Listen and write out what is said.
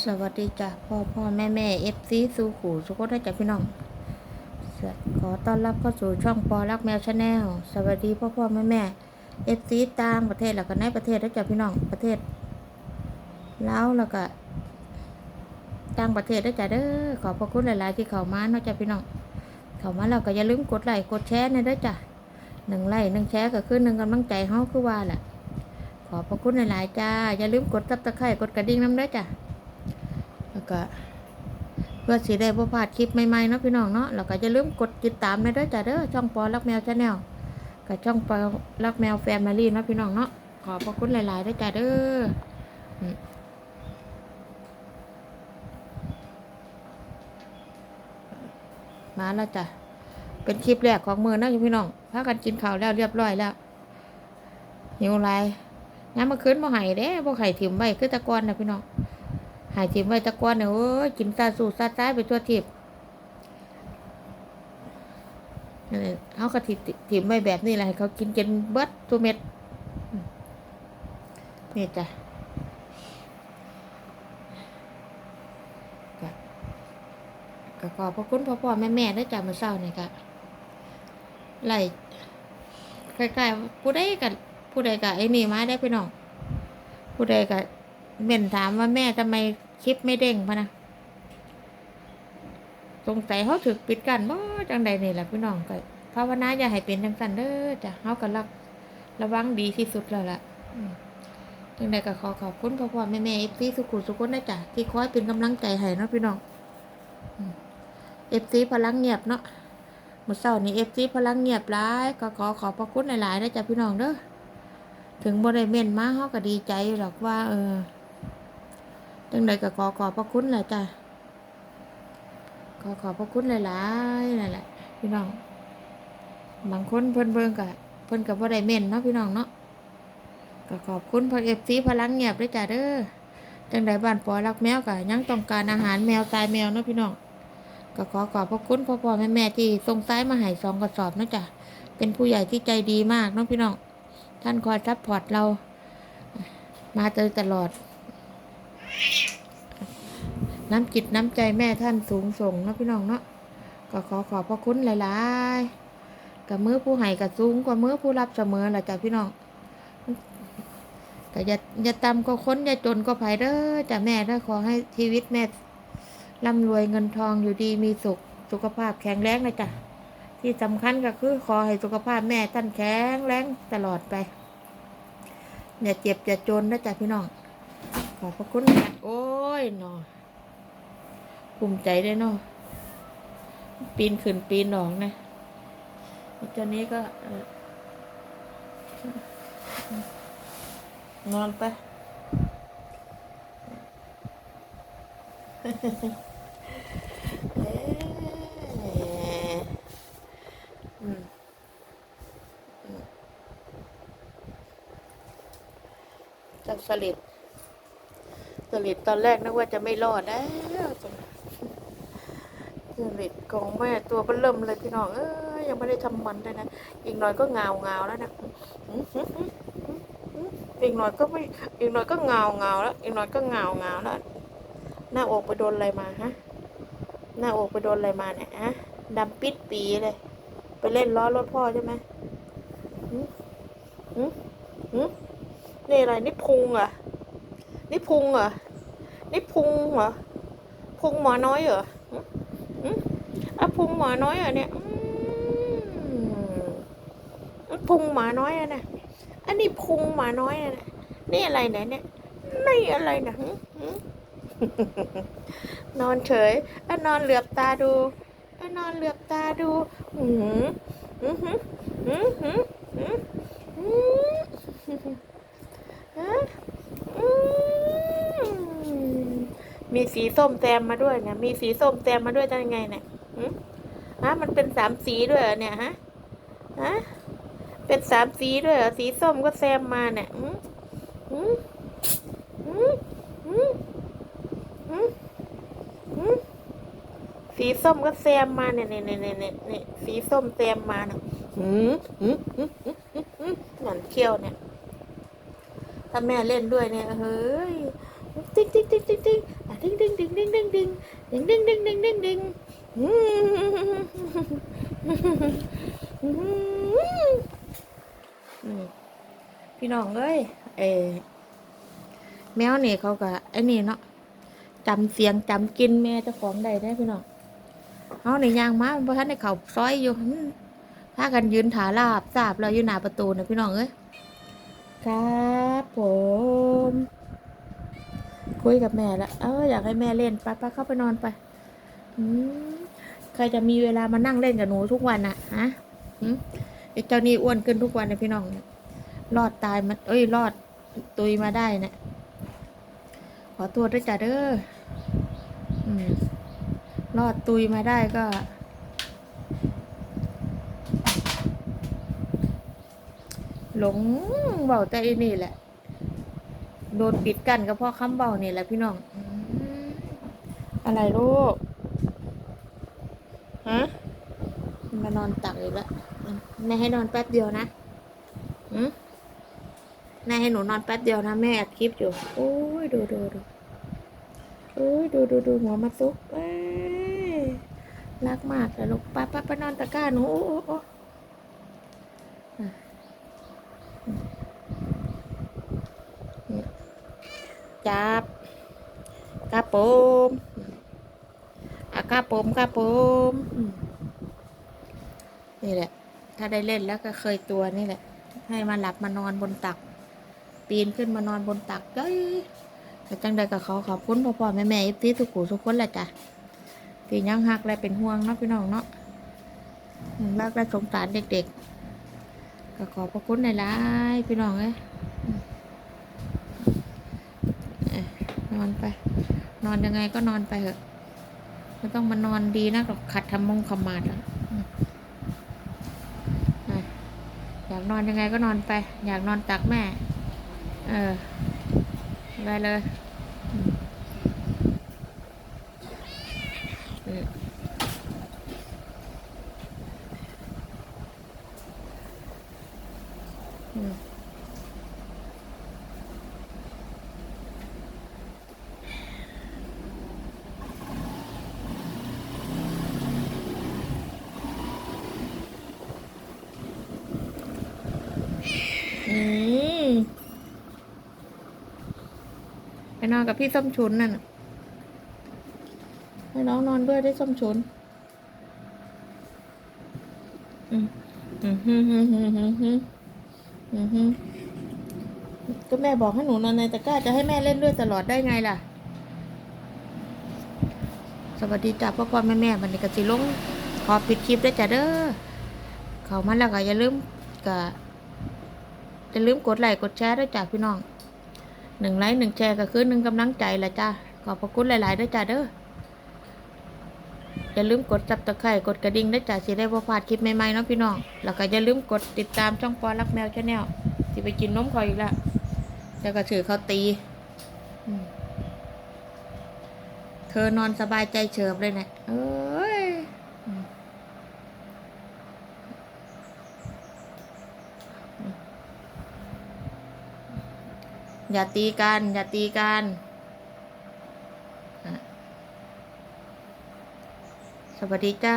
สวัสดีจ้ะพ่อพ่อแม่แม่เอฟซีสูขู่สุโขทัยจ้ะพี่น้องขอต้อนรับเข้าสู่ช่องปอรักแมวชาแนลสวัสดีพ่อพ่อแม่แม่เอฟซีต่างประเทศแล้วก็ในประเทศด้วยจ้ะพี่น้องประเทศแลาวแล้วก็ต่างประเทศด้วยจ้ะเด้อขอบพระคุณหลาย ๆ ที่เข้ามาเนาะจ้ะพี่น้องเข้ามาแล้วก็อย่าลืมกดไลค์กดแชร์นะเด้อจ้ะหนึ่งไลค์หนึ่งแชร์ก็คือหนึ่งกำลังใจเฮาคือว่าแหละขอบพระคุณหลาย ๆ จ้าอย่าลืมกดซับสไครต์กดกระดิ่งน้ำด้อจ้ะ แล้วก็เพื่อสีได้บ่พลาดคลิปใหม่ๆเนาะพี่น้องเนาะแล้วก็อย่าลืมกดติดตามในด้อจ้าเด้อช่องปอรักแมวชาแนลกับช่องปอรักแมวแฟมิลี่เนาะพี่น้องเนาะขอบพระคุณหลายๆด้อจ้าเด้อมาแล้วจ้ะเป็นคลิปแรกของมือนะพี่น้องพากันกินข้าวแล้วเรียบร้อยแล้วหิวไรงั้นมื่อคืนบ่ไห้เด้บ่ไห้ถิ่มไว้คือตะกอนนะพี่น้อง หายทิมไว้ตะกอนเนี่ยโอ้ยกินซาสูซาซ้ายไปทั่วทิพย์เขาก็ถิทิมไว้แบบนี้แหละเขากินจนเบิดตัวเม็ดนี่จ้ะก็ก็ขอบพระคุณพ่อพ่อแม่แม่ได้จากมาเศร้าเนี่ยก็ไล่ใกล้ๆผู้ใดกับผู้ใดกับไอ้นี่มาได้พี่น้องผู้ใดกับเม่นถามว่าแม่ทำไม คลิปไม่เด้งพะนะสงสัยเขาถึกปิดกันบ่จังใดนี่แหละพี่น้องก็ภาวนาอย่าให้เป็นจังสันเด้อจ้ะเขาก็รักระวังดีที่สุดแล้วล่ะจังใดก็ขอขอบคุณพ่อพ่อแม่แม่เอฟซีสุขุสุขคนนะจ้ะที่คอยเป็นกำลังใจให้เนาะพี่น้องเอฟซีพลังเงียบเนาะมื่อเช้านี้เอฟซีพลังเงียบร้ายก็ขอขอบพระคุณหลายๆนะจ้ะพี่น้องเด้อถึงบ่ได้เม่นมาเขาก็ดีใจหรอกว่า เออ จังใดก็ขอขอบพระคุณแหละจ้ะขอขอบพระคุณหลายๆนั่นแหละพี่น้อง บางคนเพิ่นเบิ่งกะเพิ่นกับบ่ได้เม่นเนาะพี่น้องเนาะก็ขอบคุณพอเอฟซีพลังเงียบด้วยจ้ะเด้อจังใดบ้านปอรักแมวกะยังต้องการอาหารแมวตายแมวเนาะพี่น้องก็ขอขอบพระคุณพ่อพ่อแม่แม่ที่ส่งซ้ายมาให้สองกระสอบเนาะจ้ะเป็นผู้ใหญ่ที่ใจดีมากเนาะพี่น้อง ท่านคอยซัพพอร์ตเรา มาเจอตลอด น้ำจิตน้ำใจแม่ท่านสูงส่งเนาะพี่น้องเนาะก็ขอขอบพระคุณหลายๆกับมือผู้ให้กับสูงกว่ามือผู้รับเสมอแหละจ้ะพี่น้องก็อย่าอย่าต่ำก็ค้นอย่าจนก็ไผเด้อจ้ะแม่เด้อขอให้ชีวิตแม่ร่ำรวยเงินทองอยู่ดีมีสุขสุขภาพแข็งแรงนะจ้ะที่สำคัญก็คือขอให้สุขภาพแม่ท่านแข็งแรงตลอดไป อย่าเจ็บอย่าจนนะจ้ะพี่น้องขอบพระคุณค่ะโอ้ยเนาะ ภูมิใจได้เนาะปีนขึ้นปีนหนองนะเจ้านี้ก็นอนไปเอ๊ะอืมอืมจักสลิดสลิดตอนแรกนึกว่าจะไม่รอดแล้วส ลิดของแม่ตัวเบนเริ่มเลยพี่น้องเอ้ยยังไม่ได้ทำมันเลยนะ อีกหน่อยก็เงาเงาแล้วนะอีกหน่อยก็ไม่ อีกหน่อยก็เงาเงาแล้ว อีกหน่อยก็เงาเงาแล้ว หน้าอกไปโดนอะไรมาฮะ หน้าอกไปโดนอะไรมาเนี่ยฮะดำปิดปีเลย ไปเล่นล้อรถพ่อใช่ไหมหืมหืมหืมนี่อะไรนี่พุงเหรอะนี่พุงเหรอ นี่พุงเหรอ พุงหมอน้อยเหรอ อะพุงหมอน้อยเหรอเนี่ยพุงหมาน้อยอะนะอันนี้พุงหมาน้อยอะนะนี่อะไรเนี่ยเนี่ยนี่อะไรนะนอนเฉยอะนอนเหลือบตาดูอะนอนเหลือบตาดูหืมหืมหืมหืมหืมหืมหืมฮะอืมมีสีส้มแซมมาด้วยเนี่ยมีสีส้มแซมมาด้วยได้ยังไงเนี่ย ฮะมันเป็นสามสีด้วยเนี่ยฮะฮะเป็นสามสีด้วยเหรอสีส้มก็แซมมาเนี่ยหืมหืมหืมหืมหืมหืมสีส้มก็แซมมาเนี่ยเนี่ยเนี่ยเนี่ยเนี่ยสีส้มแซมมาเนี่ยหืมหืมหืมหืมหืมหืมเหมือนเขี้ยวเนี่ยถ้าแม่เล่นด้วยเนี่ยเฮ้ยติ๊งติ๊งติ๊งติ๊งติ๊งติ๊งติ๊งติ๊งติ๊งติ๊งติ๊งติ๊งติ๊งติ๊งติ๊งติ๊งติ๊งอืมอืม พี่น้องเอ้ยเอแมวนี่เขาก็ไอ้นี่เนาะจำเสียงจำกินแม่เจ้าของได้ได้พี่น้องเอาในยางมาเพราะท่านในเขาซอยอยู่อืมพากันยืนถาลาบทราบเราอยู่หน้าประตูนะพี่น้องเอ้ยครับผม คุยกับแม่แล้วเอออยากให้แม่เล่นไปไปเข้าไปนอนไป อืม ใครจะมีเวลามานั่งเล่นกับหนูทุกวันน่ะฮะไอ้เจ้านี่อ้วนขึ้นทุกวันนะพี่น้องรอดตายมันเอ้ยรอดตุยมาได้นะขอตัวด้วยจ้ะเด้อรอดตุยมาได้ก็หลงเบาแต่อีนี่แหละ โดนปิดกันก็เพราะคำเบานี่แหละพี่น้อง อะไรลูก ฮะมานอนตักอีกแล้วแม่ให้นอนแป๊บเดียวนะอืมแม่ให้หนูนอนแป๊บเดียวนะแม่อัดคลิปอยู่โอ้ยดูดูดูโอ้ยดูดูดูหัวมาซุกเอ้ยรักมากแต่ลูกไป้าป้าไปนอนตะกร้าหนูโอ้โอ้โอ้อะอืมจับกระโปมอ่ะกระโปมกระโปมนี่แหละ ถ้าได้เล่นแล้วก็เคยตัวนี่แหละ ให้มาหลับมานอนบนตัก ปีนขึ้นมานอนบนตักเอ้ยแต่จังใดก็ขอขอบคุณพ่อพ่อแม่แม่เอฟซีทุกผู้ทุกคนแหละจ้ะที่ยังหักและเป็นห่วงเนาะพี่น้องเนาะรักและสงสารเด็กๆ ก็ขอบพระคุณในร้ายพี่น้องเอ้ยอืมเอ้ยนอนไป นอนยังไงก็นอนไปเถอะ ไม่ต้องมานอนดีนะกับขัดทำมงขมาดอะอืมอะอยากนอนยังไงก็นอนไป อยากนอนตักแม่ เออไปเลยอืมอืมอืมอืม ไป นอนกับพี่ส้มฉุนนั่นให้น้องนอนด้วยได้ส้มฉุนอืมอืมฮึมฮึมฮึมฮึมอืมก็แม่บอกให้หนูนอนในตะกร้าจะให้แม่เล่นด้วยตลอดได้ไงล่ะ สวัสดีจ้าพ่อพ่อแม่แม่วันนี้ก็สิลงขอปิดคลิปได้จ้ะเด้อเขามาแล้วก็อย่าลืมก็อย่าลืมกดไลค์กดแชร์ด้วยจ้ะพี่น้อง หนึ่งไลค์หนึ่งแชร์ก็คือหนึ่งกำลังใจแหละจ้าขอบพระคุณหลายๆด้วยจ้าเด้ออย่าลืมกดจับตะไคร่กดกระดิ่งด้วยจ้าสิได้บ่พลาดคลิปใหม่ๆเนาะพี่น้องแล้วก็อย่าลืมกดติดตามช่องปอรักแมวชาแนลสิไปกินนมเขาอีกแล้วแล้วก็ถือเขาตีเธอนอนสบายใจเฉิบเลยนะเอ้ยอืม อย่าตีกัน อย่าตีกันสวัสดีจ้า